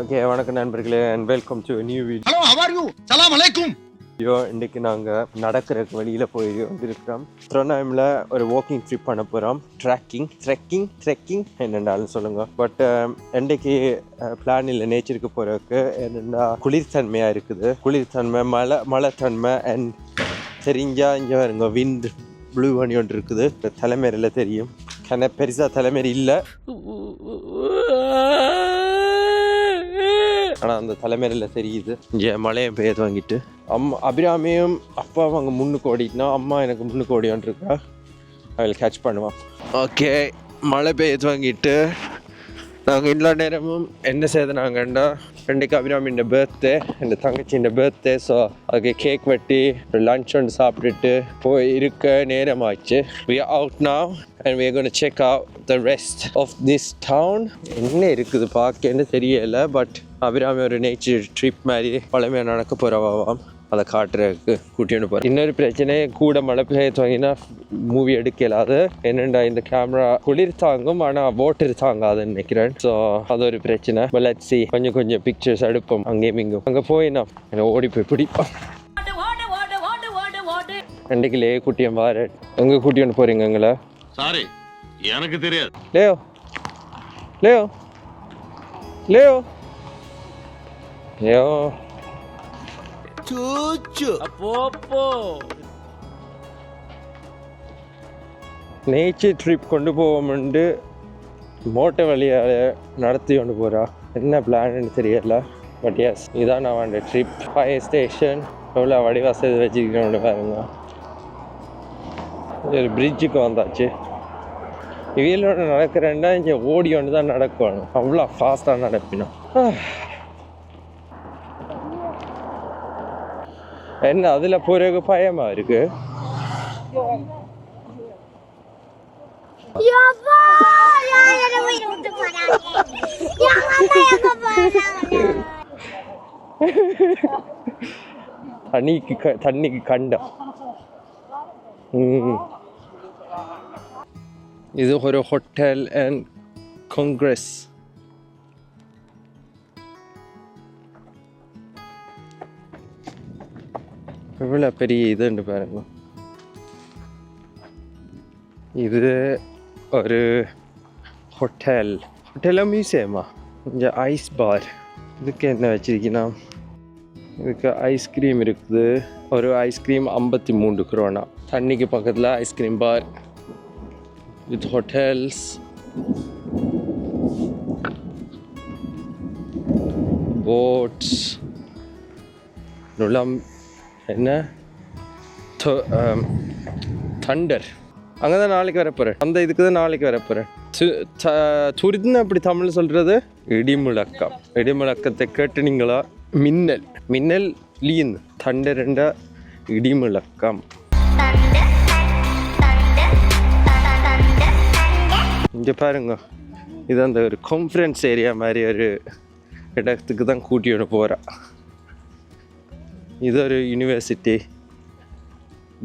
Okay வணக்கம் நண்பர்களே and welcome to new video hello how you சலாம் அலைக்கும் இன்னைக்கு நாங்கள் நடக்கிறதுக்கு வெளியில் போய் வந்திருக்கிறோம். ட்ரோனாமில் ஒரு வாக்கிங் ட்ரிப் பண்ண போகிறோம் ட்ரெக்கிங் ட்ரெக்கிங் ட்ரெக்கிங் என்னென்னாலும் சொல்லுங்க. பட் இன்றைக்கு பிளான் இல்லை நேச்சருக்கு போகிறதுக்கு என்னென்னா குளிர்தன்மையாக இருக்குது. குளிர்தன்மை மழை மழைத்தன்மை அண்ட் தெரிஞ்சா இங்கே வருங்க விண்ட் ப்ளூ பண்ணி ஒன்று இருக்குது தலைமையில் தெரியும். கன பெருசாக தலைமையில் இல்லை. ஆனால் அந்த தலைமையில் தெரியுது. இங்கே மழையை பெய்யாது வாங்கிட்டு. அம்மா அபிராமியும் அப்பா அவங்க முன்னுக்கு ஓடிட்டுனா அம்மா எனக்கு முன்னுக்கு ஓடியான்ருக்கா அவள் கேட்ச் பண்ணுவான். ஓகே மழை பெய்யாது வாங்கிட்டு நாங்கள் எல்லா நேரமும் என்ன செய்தனாங்கண்டா? ரெண்டுக்கு அபிராமின்ற பர்த்டே என் தங்கச்சின்ற பர்த்டே ஸோ அதுக்கு கேக் வெட்டி லஞ்ச் ஒன்று சாப்பிட்டுட்டு போய் இருக்க are out now and we are going to check out the rest of this town. என்ன இருக்குது பார்க்கன்னு தெரியல பட் அபிராமி ஒரு நேச்சர் ட்ரிப் மாதிரி பழமையாக நடக்க போகிறவாம் அதை காட்டுறதுக்கு கூட்டிட்டு போகிறேன் இன்னொரு பிரச்சனை கூட மழை பெய்ய துவங்கினா மூவி எடுக்கலாது. என்னண்டா இந்த கேமரா குளிர் தாங்கும் ஆனால் வாட்டர் தாங்காதுன்னு நினைக்கிறேன். ஸோ அது ஒரு பிரச்சனை. லட்சி கொஞ்சம் கொஞ்சம் பிக்சர்ஸ் எடுப்போம். அங்கேயும் இங்கும் அங்கே போய் நான் என்னை ஓடி போய் பிடிப்போம். ஓடு ஓடு ஓடு ஓடு ஓடு ரெண்டுக்கிலே குட்டியம் வார எங்கே கூட்டிட்டு போகிறீங்க எங்களை? சாரி எனக்கு தெரியாது. லேயோ. லேயோ. லேயோ. லேயோ அப்போ நேச்சர் ட்ரிப் கொண்டு போவோம்ண்டு மோட்டை வழியாக நடத்தி கொண்டு போகிறா என்ன பிளான்னு தெரியல. பட் எஸ் இதான் நான் வேண்ட ட்ரிப் ஃபயர் ஸ்டேஷன் எவ்வளோ வடி வசதி வச்சுக்கணும் பாருங்க. ஒரு பிரிட்ஜுக்கு வந்தாச்சு. இவையிலோட நடக்கிறேன்னா இங்கே ஓடி ஒன்று தான் நடக்கணும். அவ்வளோ ஃபாஸ்ட்டாக நடப்பினோம். என்ன அதில் போறதுக்கு பயமா இருக்கு தண்ணிக்கு தண்ணிக்கு கண்டம் இது ஒரு ஹோட்டல் அண்ட் காங்கிரஸ் இவ்வளோ பெரிய இதுன்னு பாருங்க. இது ஒரு ஹோட்டல் ஹோட்டலா மியூசியமா இங்கே ஐஸ் பார் இதுக்கு என்ன வச்சுருக்கீங்கன்னா? இதுக்கு ஐஸ்கிரீம் இருக்குது. ஒரு ஐஸ்கிரீம் ஐம்பத்தி மூன்று குரோனா தண்ணிக்கு பக்கத்தில் ice cream bar with hotels boats நுளம் என்ன? தண்டர் அங்கே தான் நாளைக்கு வரப்போகிறேன் அந்த இதுக்கு தான் நாளைக்கு வர போகிறேன் துரிதுன்னு அப்படி தமிழ் சொல்கிறது இடிமுழக்கம். இடிமுழக்கத்தை கேட்டுனீங்களா மின்னல். மின்னல் லீன். தண்டரண்ட இடிமுழக்கம். இங்கே பாருங்க. இது அந்த ஒரு கான்ஃபரன்ஸ் ஏரியா மாதிரி ஒரு இடத்துக்கு தான் கூட்டியோட போகிறா இது ஒரு university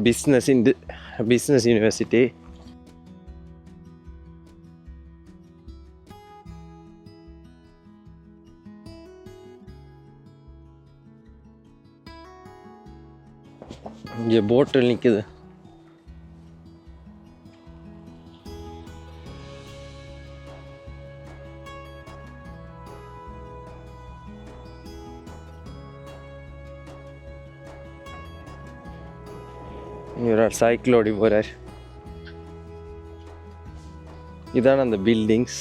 business and business university இங்கே போட்டில் நிற்குது இவர் சைக்கிள் ஓடி போகிறார் இதான அந்த பில்டிங்ஸ்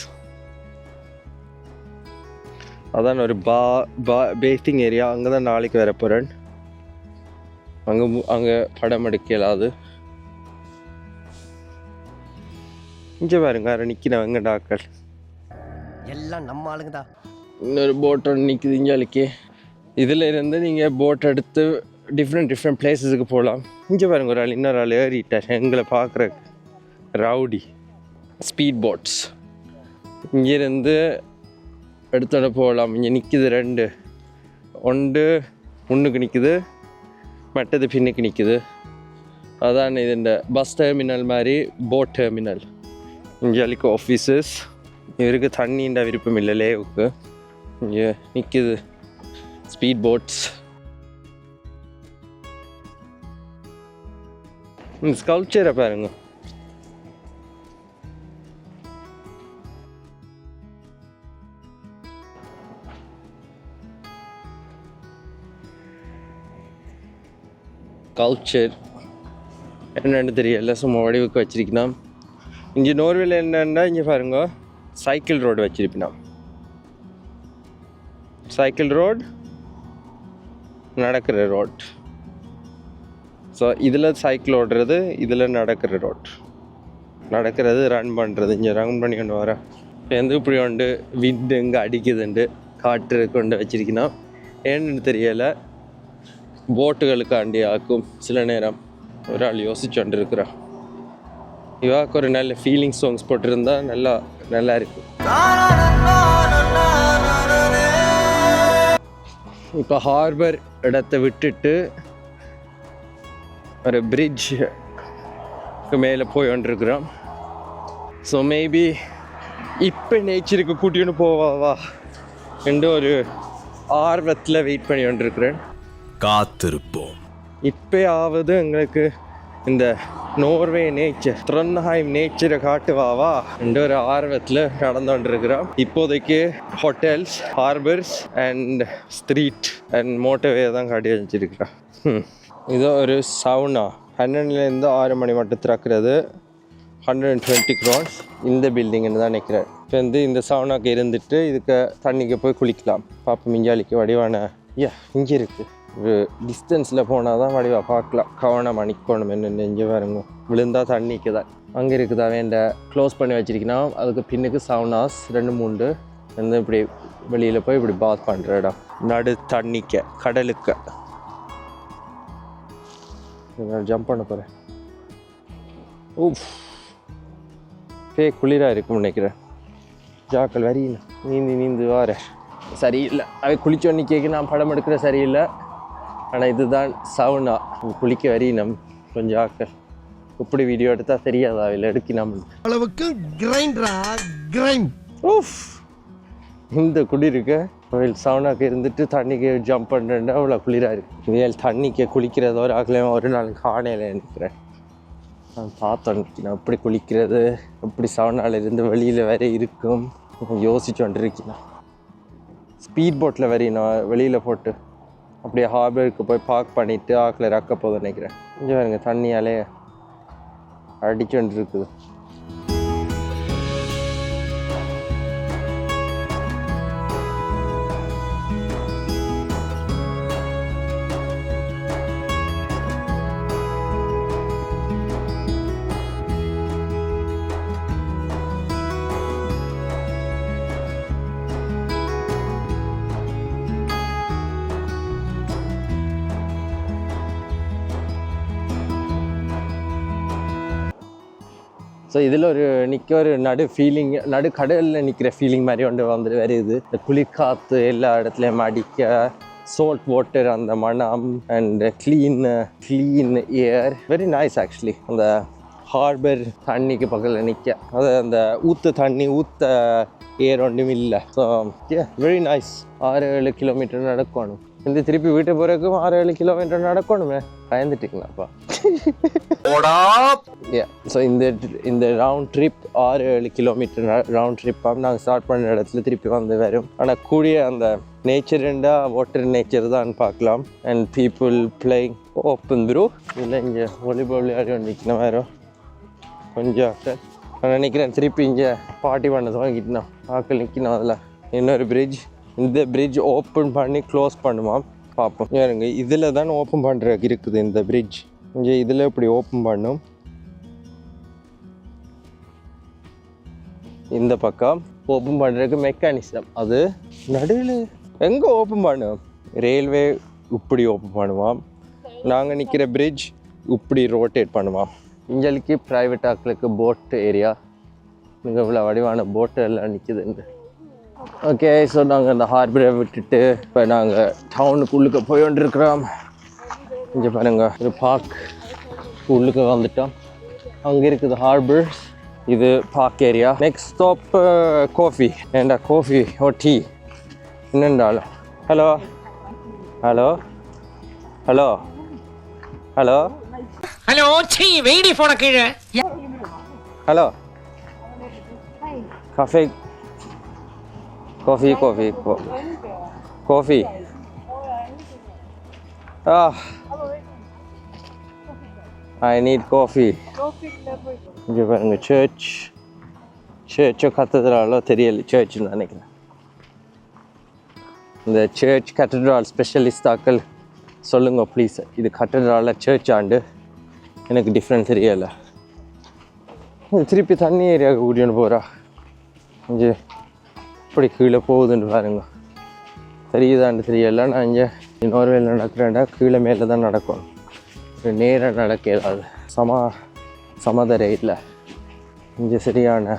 அதான் ஒரு பா பா பேத்திங் ஏரியா அங்கே தான் நாளைக்கு வர போகிறேன் அங்கே அங்கே படம் எடுக்கலாது. இங்கே பாருங்க யாரும் நிற்கிறவங்க டாக்டர். எல்லாம் நம்ம ஆளுங்க தான் இன்னொரு போட் ஒன்று நிற்குது இஞ்சாலிக்கு இதில் இருந்து நீங்கள் போட் எடுத்து டிஃப்ரெண்ட் டிஃப்ரெண்ட் பிளேஸஸுக்கு போகலாம் இங்கே பாருங்க ஒரு ஆள் இன்னொரு ஆள் ஏறிட்டார். எங்களை பார்க்குற ரவுடி ஸ்பீட் போட்ஸ் இங்கேருந்து எடுத்தோட போகலாம் இங்கே நிற்கிது ரெண்டு. ஒன்று முன்னுக்கு நிற்குது மற்றது பின்னுக்கு நிற்குது அதான் இது இந்த பஸ் டெர்மினல் மாதிரி போட் டெர்மினல் இங்கே ஆஃபீஸஸ் இவருக்கு தண்ணின்ற விருப்பம் இல்லை லேவுக்கு இங்கே நிற்கிது ஸ்பீட் போட்ஸ் இந்த ஸ்கல்ச்சரை பாருங்க கல்ச்சர் என்னென்னு தெரியல சும்மா வடிவுக்கு வச்சிருக்கலாம் இங்கே நோர்வேல என்னென்னா இங்கே பாருங்க சைக்கிள் ரோடு வச்சிருப்பினான் சைக்கிள் ரோட் நடக்கிற ரோட் ஸோ இதில் சைக்கிள் ஓடுறது இதில் நடக்கிற ரோட் நடக்கிறது ரன் பண்ணுறது இங்கே ரன் பண்ணி கொண்டு வரேன் எந்த இப்படி உண்டு? விண்டு இங்கே அடிக்குதுண்டு. காற்று கொண்டு வச்சிருக்கணும். ஏன்னு தெரியலை. போட்டுகளுக்காண்டி ஆக்கும். சில நேரம் ஒரு ஆள் யோசிச்சு கொண்டு இருக்கிறான் இவாக்கு ஒரு நல்ல ஃபீலிங் சாங்ஸ் போட்டிருந்தா நல்லா நல்லா இருக்கும் இப்போ ஹார்பர் இடத்த விட்டுட்டு ஒரு பிரிட்ஜ் மேலே போய் கொண்டிருக்கிறோம். ஸோ மேபி இப்போ நேச்சருக்கு கூட்டின்னு போவாவா என்று ஒரு ஆர்வத்தில் வெயிட் பண்ணி கொண்டிருக்கிறேன். காத்திருப்போம். இப்பயாவது எங்களுக்கு இந்த நோர்வே நேச்சர் ட்ரன்ஹைம் நேச்சரை காட்டுவாவா என்ற ஒரு ஆர்வத்தில் நடந்துகிட்ருக்கிறோம் இப்போதைக்கு hotels harbours and street and motorway தான் காட்டி வச்சிருக்கிறோம். ம். இது ஒரு சவுனா பன்னெண்டுலேருந்து ஆறு மணி மட்டும் திறக்கிறது. ஹண்ட்ரட் அண்ட் டுவெண்ட்டி க்ரோன்ஸ் இந்த பில்டிங்னு தான் நிற்கிறேன் இப்போ வந்து இந்த சவுனாக்கு இருந்துட்டு இதுக்கு தண்ணிக்கு போய் குளிக்கலாம். பாப்பா மிஞ்சாலிக்கு வடிவான ஐயா இங்கே இருக்குது ஒரு டிஸ்டன்ஸில் போனால் தான் வடிவா பார்க்கலாம். கவனம் நிற்கணும் என்ன நெஞ்சு பாருங்க. விழுந்தால் தண்ணிக்கு தான். அங்கே இருக்குதா வேண்ட க்ளோஸ் பண்ணி வச்சிருக்கீங்கன்னா அதுக்கு பின்னுக்கு சவுனாஸ் ரெண்டு மூண்டு வந்து இப்படி வெளியில் போய் இப்படி பாத் பண்ணுற இடம். நடு தண்ணிக்க கடலுக்க. ஜம்ப் பண்ண போகிறேன் ஊஃப் பே குளிராக இருக்கும்னு நினைக்கிறேன். ஜாக்கள் வரியில நீந்தி நீந்து வார. சரியில்லை. அவை குளிச்சோன்னி கேட்க நான் படம் எடுக்கிற சரியில்லை. ஆனால் இதுதான் சவுனா குளிக்க வரியினம் கொஞ்சம் ஆக்கள் இப்படி வீடியோ எடுத்தால் தெரியாது? அவையில் எடுக்கினோம் அளவுக்கு கிரைண்டரா கிரைண்ட் ஊஃப் இந்த குளிருக்கு வெயில் சவுனாக்கு இருந்துட்டு தண்ணிக்கு ஜம்ப் பண்ணுறேன் அவ்வளோ குளிராக இருக்குது வெயில் தண்ணிக்கு குளிக்கிறது ஒரு ஆகலையும் ஒரு நாள் காணையில் நினைக்கிறேன் நான் பார்த்தேன் நான் எப்படி குளிக்கிறது எப்படி சவுனால இருந்து வெளியில் வேற இருக்கும். யோசிச்சு கொண்டிருக்கேன் ஸ்பீட் போட்டில் வரி வெளியில் போட்டு அப்படியே ஹார்பருக்கு போய் பார்க் பண்ணிவிட்டு ஆக்கில் ரக்க போதும் நினைக்கிறேன். கொஞ்சம் பாருங்க தண்ணியாலே அடிச்சு வந்துருக்குது. இருக்குது ஸோ இதில் ஒரு நிற்க ஒரு நடு ஃபீலிங் நடு கடலில் நிற்கிற ஃபீலிங் மாதிரி ஒன்று வந்துட்டு வருது. இந்த குளிர்காற்று எல்லா இடத்துலையும் அடிக்க சோல்ட் வாட்டர் அந்த மனம் and clean clean air very nice actually அந்த ஹார்பர் தண்ணிக்கு பக்கத்தில் நிற்க அது அந்த ஊற்று தண்ணி ஊற்ற ஏர் ஒன்றும் இல்லை. ஸோ வெரி நைஸ் ஆறு ஏழு கிலோமீட்டர் நடக்கணும். இந்த திருப்பி வீட்டு போகிறதுக்கும் ஆறு ஏழு கிலோமீட்டர் நடக்கணுமே. பயந்துட்டீங்களாப்பா. ஸோ இந்த இந்த ரவுண்ட் ட்ரிப் ஆறு ஏழு கிலோமீட்டர் ரவுண்ட் ட்ரிப்பாக நாங்கள் ஸ்டார்ட் பண்ண இடத்துல திருப்பி வந்து வரும். ஆனால் கூடிய அந்த நேச்சருண்டா வாட்டர் நேச்சர் தான் பார்க்கலாம். அண்ட் பீப்புள் பிளேயிங் ஓப்பன் ப்ரூ இல்லை இங்கே வாலிபால் விளையாடி நிற்கணும் வேறு கொஞ்சம் நான் நினைக்கிறேன் திருப்பி இங்கே பார்ட்டி பண்ண வாங்கிட்டோம் ஆக்கள் நிற்கணும் அதில். இன்னொரு பிரிட்ஜ் இந்த பிரிட்ஜ் ஓப்பன் பண்ணி க்ளோஸ் பண்ணுவான் பார்ப்போம். ஏறுங்க இதில் தான் ஓப்பன் பண்ணுறதுக்கு இருக்குது இந்த பிரிட்ஜ் இங்கே இதில் இப்படி ஓப்பன் பண்ணும்? இந்த பக்கம் ஓப்பன் பண்ணுறதுக்கு மெக்கானிசம் அது நடுவில் எங்கே ஓப்பன் பண்ணும்? ரயில்வே இப்படி ஓப்பன் பண்ணுவான் நாங்கள் நிற்கிற பிரிட்ஜ் இப்படி ரோட்டேட் பண்ணுவான் இங்களுக்கு ப்ரைவேட் ஆக்களுக்கு போட் ஏரியா இங்கே இவ்வளோ வடிவான போட்டு எல்லாம் நிற்குதுண்டு ஓகே ஸோ நாங்கள் அந்த ஹார்பரை விட்டுட்டு இப்போ நாங்கள் டவுனுக்கு டவுனுக்குள்ளுக்கு போயிட்டுருக்கிறோம் இங்கே பாருங்க ஒரு பார்க் உள்ளுக்கு வந்துட்டோம். அங்கே இருக்குது ஹார்பர் இது park area next stop coffee ஏண்டா காஃபி ஓ tea என்னென்றாலும் hello hello hello hello hello சீ வெயிடி போன கீழே. Hello cafe coffee coffee coffee ah I need coffee இங்கே பாருங்க சர்ச் சர்ச்சோ கத்ததுனாலோ தெரியல சர்ச்னு நினைக்கிறேன். இந்த சர்ச் கத்தட்ரால் ஸ்பெஷலிஸ்டாக்கள் சொல்லுங்க ப்ளீஸ் இது கத்தட்ராலில் சர்ச் ஆண்டு. எனக்கு டிஃப்ரெண்ட் தெரியலை. திருப்பி தண்ணி ஏரியாவுக்கு கூட்டின்னு போகிறா இங்கே. எப்படி கீழே போகுதுன்னு பாருங்க. தெரியுதான்னு தெரியல. நான் இங்கே இன்னொரு வேலை நடக்கிறேன்டா. கீழே மேலே தான் நடக்கணும். நேராக நடக்க சமா சமதரை இல்லை. இங்கே சரியான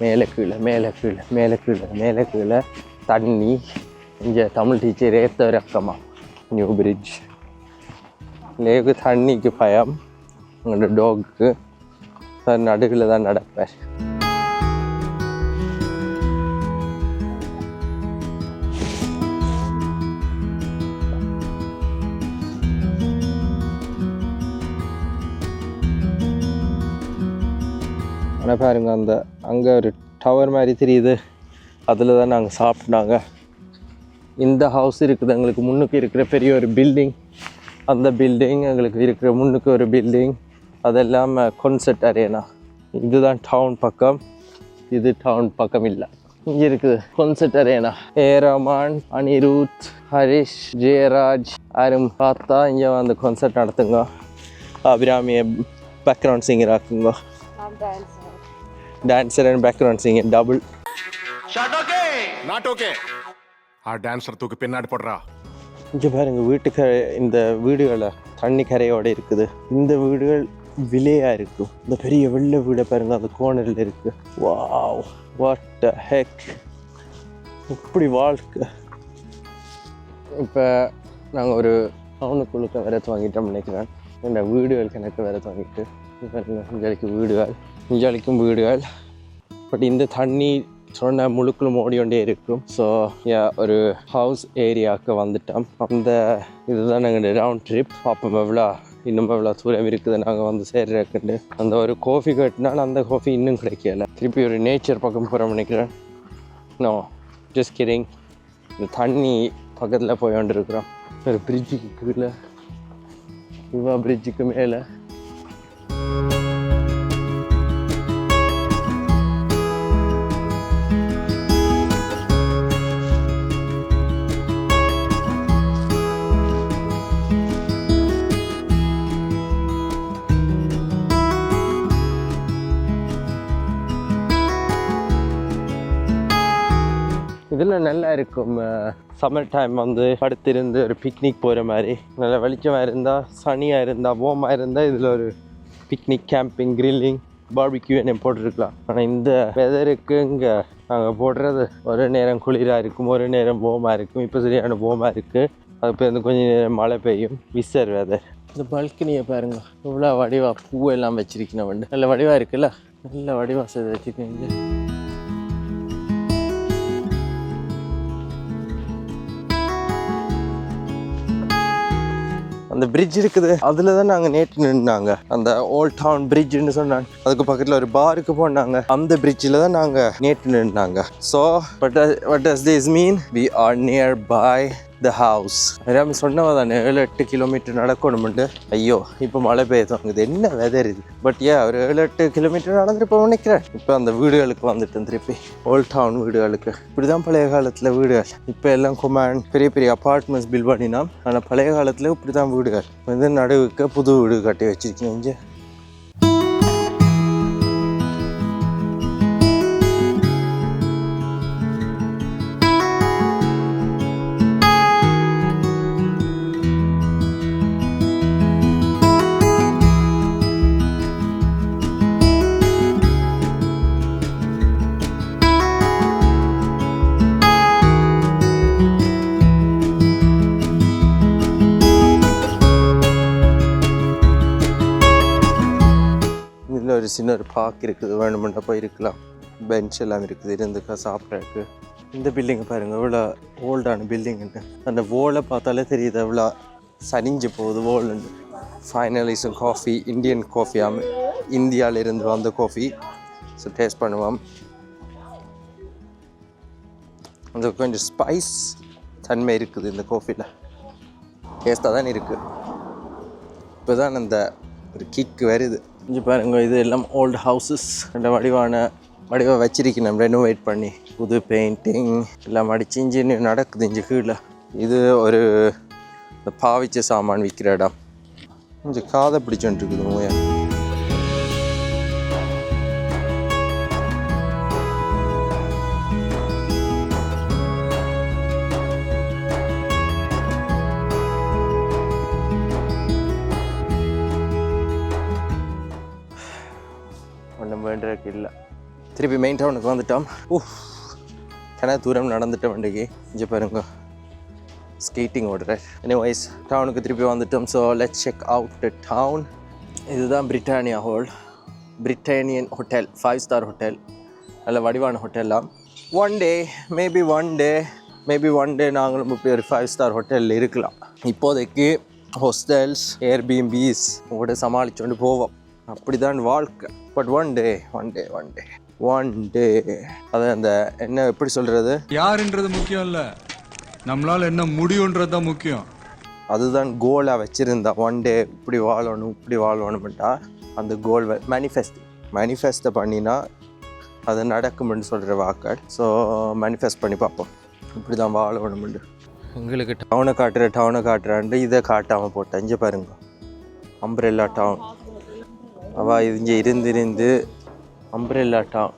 மேலே கீழே மேலே கீழே மேலே கீழே மேலே கீழே தண்ணி. இங்கே தமிழ் டீச்சர் ஏற்ற ரக்கமா நியூ பிரிட்ஜ் லேக்கு தண்ணிக்கு பயம். உங்களோட டாக்கு சார் நடுவில் தான் நடப்பார் ஆனால் பாருங்க அந்த அங்கே ஒரு டவர் மாதிரி தெரியுது. அதில் தான் நாங்கள் சாப்பிட்டாங்க. இந்த ஹவுஸ் இருக்குது எங்களுக்கு முன்னுக்கு இருக்கிற பெரிய ஒரு பில்டிங் அந்த பில்டிங் எங்களுக்கு இருக்கிற முன்னுக்கு ஒரு பில்டிங் அதெல்லாம் கான்சர்ட் அரேனா இதுதான் டவுன் பக்கம். இது டவுன் பக்கம் இல்லை. இங்கே இருக்குது கான்சர்ட் அரேனா ஏ ரமான் அனிருத் ஹரிஷ் ஜெயராஜ் அரும் பார்த்தா இங்கே வந்து கான்சர்ட் நடத்துங்க. அபிராமியை background singer ஆக்குங்க. dancer and background singer double not okay ah dancer தூக்கு பின்னாடி போடுறா இங்கே பாருங்க வீட்டுக்கு இந்த வீடுகளை தண்ணி கரையோட இருக்குது இந்த வீடுகள் விலையாக இருக்கும் இந்த பெரிய வெள்ளை வீடை பாருங்க அந்த கோணரில் இருக்கு வாவ் வாட் ஹெக் இப்படி வாழ்க்கை இப்போ நாங்கள் ஒரு டவுனுக்குள்ளுக்க விரத்து வாங்கிட்டோம் நினைக்கிறேன் இந்த வீடுகள் கணக்கு விரத்து வாங்கிட்டு இங்க பாருங்க இஞ்சாலிக்கு வீடுகள் இஞ்சாலிக்கும் வீடுகள். பட் இந்த தண்ணி சொன்ன முழுக்களும் ஓடிக்கொண்டே இருக்கும். ஸோ ஒரு ஹவுஸ் ஏரியாவுக்கு வந்துட்டோம். அந்த இதுதான் நாங்கள் ரவுண்ட் ட்ரிப் அப்போ எவ்வளோ இன்னும் எவ்வளோ தூரம் இருக்குது நாங்கள் வந்து சேர்றதுக்குண்டு அந்த ஒரு கோஃபி கட்டினாலும் அந்த கோஃபி இன்னும் கிடைக்கல. திருப்பி ஒரு நேச்சர் பக்கம் போகிறோம் நினைக்கிறேன். நோ ஜஸ்ட் கிரிங் இந்த தண்ணி பக்கத்தில் போய் வந்துருக்குறோம் ஒரு பிரிட்ஜுக்கு கீழே. இவ்வளோ பிரிட்ஜுக்கு மேலே. நல்லா இருக்கும். சம்மர் டைம் வந்து படுத்திருந்து ஒரு பிக்னிக் போகிற மாதிரி. நல்ல வெளிச்சமாக இருந்தால் சனியாக இருந்தால் ஓமாக இருந்தால் இதில் ஒரு பிக்னிக் கேம்பிங் கிரில்லிங் பார்பிக்யூ என்ன போட்டிருக்கலாம். ஆனால் இந்த வெதருக்கு இங்கே நாங்கள் போடுறது ஒரு நேரம் குளிராக இருக்கும் ஒரு நேரம் போமாக இருக்கும். இப்போ சரியான ஓமாக இருக்குது அது இப்போ வந்து கொஞ்சம் நேரம் மழை பெய்யும். விசர் வெதர் இந்த பல்கனியை பாருங்க. இவ்வளோ வடிவாக பூவெல்லாம் வச்சுருக்கணும் வந்து நல்ல வடிவாக இருக்குல்ல? நல்ல வடிவாக செய்து வச்சுருக்கீங்க அந்த பிரிட்ஜ் இருக்குது. அதில் தான் நாங்கள் நேற்று நின்னாங்க. அந்த ஓல்ட் டவுன் பிரிட்ஜ்னு சொன்னாங்க. அதுக்கு பக்கத்தில் ஒரு பாருக்கு போனாங்க. அந்த பிரிட்ஜில் தான் நாங்கள் நேற்று நின்னாங்க. So but what does this mean we are near by the house எல்லாமே சொன்னவ தானே ஏழு எட்டு கிலோமீட்டர் நடக்கணும்ட்டு ஐயோ இப்போ மழை பெய்யுது அங்கே என்ன வெதர் இது? பட் ஏன் ஒரு ஏழு எட்டு கிலோமீட்டர் நடந்துட்டு நினைக்கிறேன். இப்போ அந்த வீடுகளுக்கு வந்துட்டேன் திருப்பி ஓல்ட் டவுன் வீடுகளுக்கு. இப்படிதான் பழைய காலத்தில் வீடுகள். இப்போ எல்லாம் குமான் பெரிய பெரிய அப்பார்ட்மெண்ட்ஸ் பில் பண்ணினா ஆனால் பழைய காலத்தில் இப்படி தான் வீடுகள். வந்து நடுவுக்கு புது வீடு கட்டி வச்சிருக்கீங்க இங்கே. ஒரு சின்ன ஒரு பார்க் இருக்குது வேணுமெண்டா போய் இருக்கலாம். பெஞ்ச் எல்லாம் இருக்குது இருந்துக்கா சாப்பிட்றதுக்கு. இந்த பில்டிங்கை பாருங்க இவ்வளோ ஓல்டான பில்டிங்னு அந்த ஓலை பார்த்தாலே தெரியுது இவ்வளோ சனிஞ்சு போகுது ஓல்னு ஃபைனலிஸும் காஃபி இந்தியன் காஃபியாம் ஆம். இந்தியாவிலிருந்து வந்த காஃபி ஸோ டேஸ்ட் பண்ணுவோம். அந்த கொஞ்சம் ஸ்பைஸ் தன்மை இருக்குது இந்த காஃபியில் டேஸ்ட்டாக தான் இருக்குது இப்போ தான் அந்த ஒரு கிக் வருது. இங்கே பாருங்க இது எல்லாம் ஓல்டு ஹவுசஸ் அந்த வடிவான வடிவ வச்சிருக்கணும். ரெனோவேட் பண்ணி புது பெயிண்டிங் எல்லாம் அடிச்சு இஞ்சி நடக்குது இஞ்சி கீழே. இது ஒரு பாவிச்ச சாமான் விற்கிற இடம். கொஞ்சம் காதை பிடிச்சோன்ட்டு இருக்குது திருப்பி மெயின் டவுனுக்கு வந்துட்டோம். ஊ கன தூரம் நடந்துட்டோம் வண்டிக்கு இங்கே பாருங்க. ஸ்கேட்டிங் ஓடுறார். எனிவைஸ் டவுனுக்கு திருப்பி வந்துட்டோம். So let check out the town இதுதான் பிரிட்டானியா ஹோல் பிரிட்டானியன் ஹோட்டல் ஃபைவ் ஸ்டார் ஹோட்டல் நல்ல வடிவான ஹோட்டல்லாம் one day maybe one day maybe one day நாங்களும் இப்படி ஒரு ஃபைவ் ஸ்டார் ஹோட்டலில் இருக்கலாம். இப்போதைக்கு ஹோஸ்டல்ஸ் ஏர்பிஎம்பிஸ் சமாளித்து கொண்டு போவோம். அப்படிதான் வாழ்க்கை. But one day one day one day one day அது அந்த என்ன எப்படி சொல்கிறது யாருன்றது முக்கியம் இல்ல. நம்மளால என்ன முடியுன்றது தான் முக்கியம். அதுதான் கோலாக வச்சுருந்தா. ஒன் டே இப்படி வாழணும் இப்படி வாழணும்ட்டா அந்த கோல் மேனிஃபெஸ்ட் மேனிஃபெஸ்ட்டை பண்ணினா அது நடக்கும்னு சொல்கிற வாக்காட் ஸோ மேனிஃபெஸ்ட் பண்ணி பார்ப்போம். இப்படி தான் வாழணும்னு எங்களுக்கு டவுனை காட்டுற டவுனை காட்டுறான்ட்டு இதை காட்டாமல் போட்டேன். இங்கே பாருங்க. அம்ப்ரெல்லா டவுன் அவள் இங்கே இருந்திருந்து அம்ப்ரெல்லா டவுன்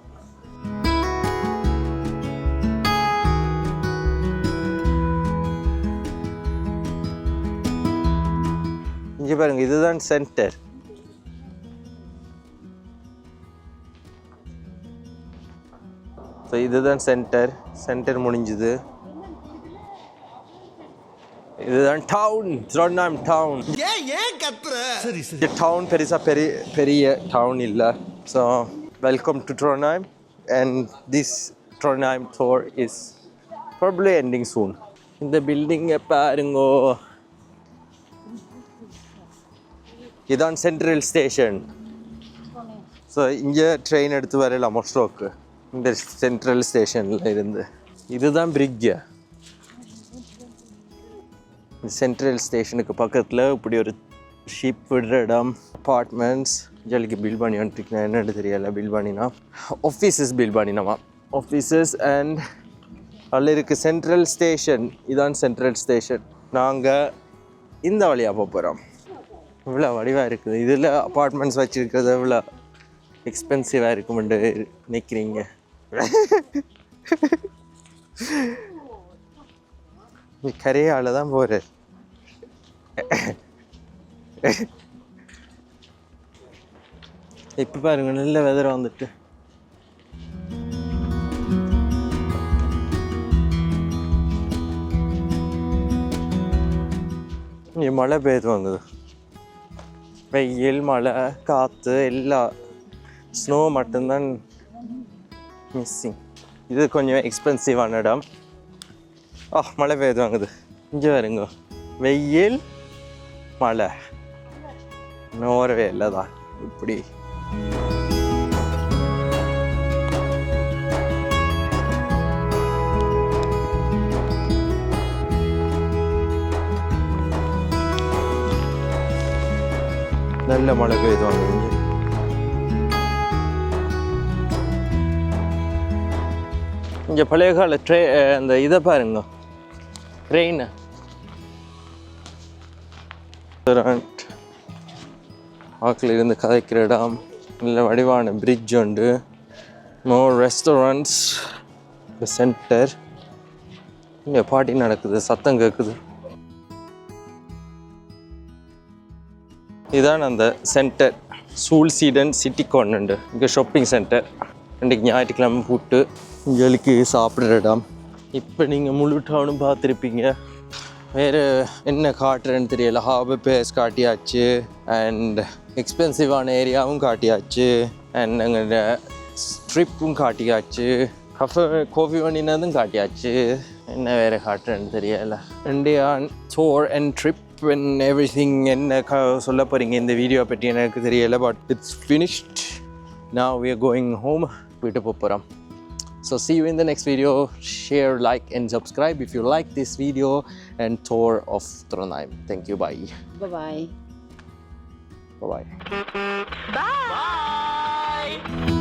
இங்கே பாருங்க இதுதான் சென்டர் ஸோ இதுதான் சென்டர் சென்டர் முடிஞ்சுது. இதுதான் டவுன் திருவண்ணாம் டவுன் ஏன் ஏன் கத்துற? சரி டவுன் பெருசாக பெரிய பெரிய டவுன் இல்லை. So welcome to Trondheim and this Trondheim tour is probably ending soon இந்த பில்டிங்கை பாருங்கோ இதான் சென்ட்ரல் ஸ்டேஷன் ஸோ இங்கே ட்ரெயின் எடுத்து வரலாம் மொஸ்ட்ரோக்கு இந்த சென்ட்ரல் ஸ்டேஷனில் இருந்து இதுதான் பிரிட்ஜு சென்ட்ரல் ஸ்டேஷனுக்கு பக்கத்தில் இப்படி ஒரு ஷிப் விடுற இடம் அப்பார்ட்மெண்ட்ஸ் ஜலிக்கு பில் பண்ணி வந்துட்டுருக்கேன் என்னென்னு தெரியல. பில் பண்ணினா ஆஃபீஸஸ் பில் பண்ணினவா ஆஃபீஸஸ் அண்ட் அதில் இருக்குது சென்ட்ரல் ஸ்டேஷன் இதான் சென்ட்ரல் ஸ்டேஷன் நாங்கள் இந்த வழியாக போக போகிறோம் இவ்வளோ வடிவாக இருக்குது. இதில் அப்பார்ட்மெண்ட்ஸ் வச்சுருக்கிறது இவ்வளோ எக்ஸ்பென்சிவாக இருக்குமெண்டு நிற்கிறீங்க நீ கரையால் தான் போகிற இப்போ பாருங்க நல்ல வெதர் வந்துட்டு இங்கே மழை பெய்து வந்தது வெயில் மழை காற்று எல்லாம் ஸ்னோ மட்டும்தான் மிஸ்ஸிங் இது கொஞ்சம் எக்ஸ்பென்சிவான இடம் ஆ மழை பெய்து வாங்குது இங்கே வருங்க வெயில் மழை நோரவே இல்லைதான் இப்படி நல்ல மழை பெய்து வாங்குது இங்கே இங்கே பழைய கால ட்ரெ அந்த இதை பாருங்க. ட்ரெயின் ஆக்கில் இருந்து கதைக்கிற இடம். நல்ல வடிவான பிரிட்ஜ் உண்டு. மோர் ரெஸ்டாரண்ட்ஸ் சென்டர் இங்கே பாட்டி நடக்குது சத்தம் கேட்குது இதான் அந்த சென்டர் சூல்சீடன் சிட்டி கார்னண்டு இங்கே ஷாப்பிங் சென்டர் இன்றைக்கு ஞாயிற்றுக்கிழமை கூட்டு இங்களுக்கு சாப்பிட்ற இடம். இப்போ நீங்கள் முழு டவுனும் பார்த்துருப்பீங்க. வேறு என்ன காட்டுறேன்னு தெரியல. ஹார்பர் பேஸ் காட்டியாச்சு. அண்ட் எக்ஸ்பென்சிவான ஏரியாவும் காட்டியாச்சு. அண்ட் அங்கே ஸ்ட்ரிப்பும் காட்டியாச்சு. Cafe Kofi பண்ணினதும் காட்டியாச்சு. என்ன வேறு காட்டுறேன்னு தெரியல. இண்டியான் tour and trip and every thing என்ன க சொல்ல போகிறீங்க இந்த வீடியோ பற்றி எனக்கு தெரியல but it's finished now we are going home வீட்டு போக போகிறோம் So see you in the next video. Share, like, and subscribe if you like this video and tour of Trondheim. Thank you. Bye. Bye-bye. Bye bye. Bye.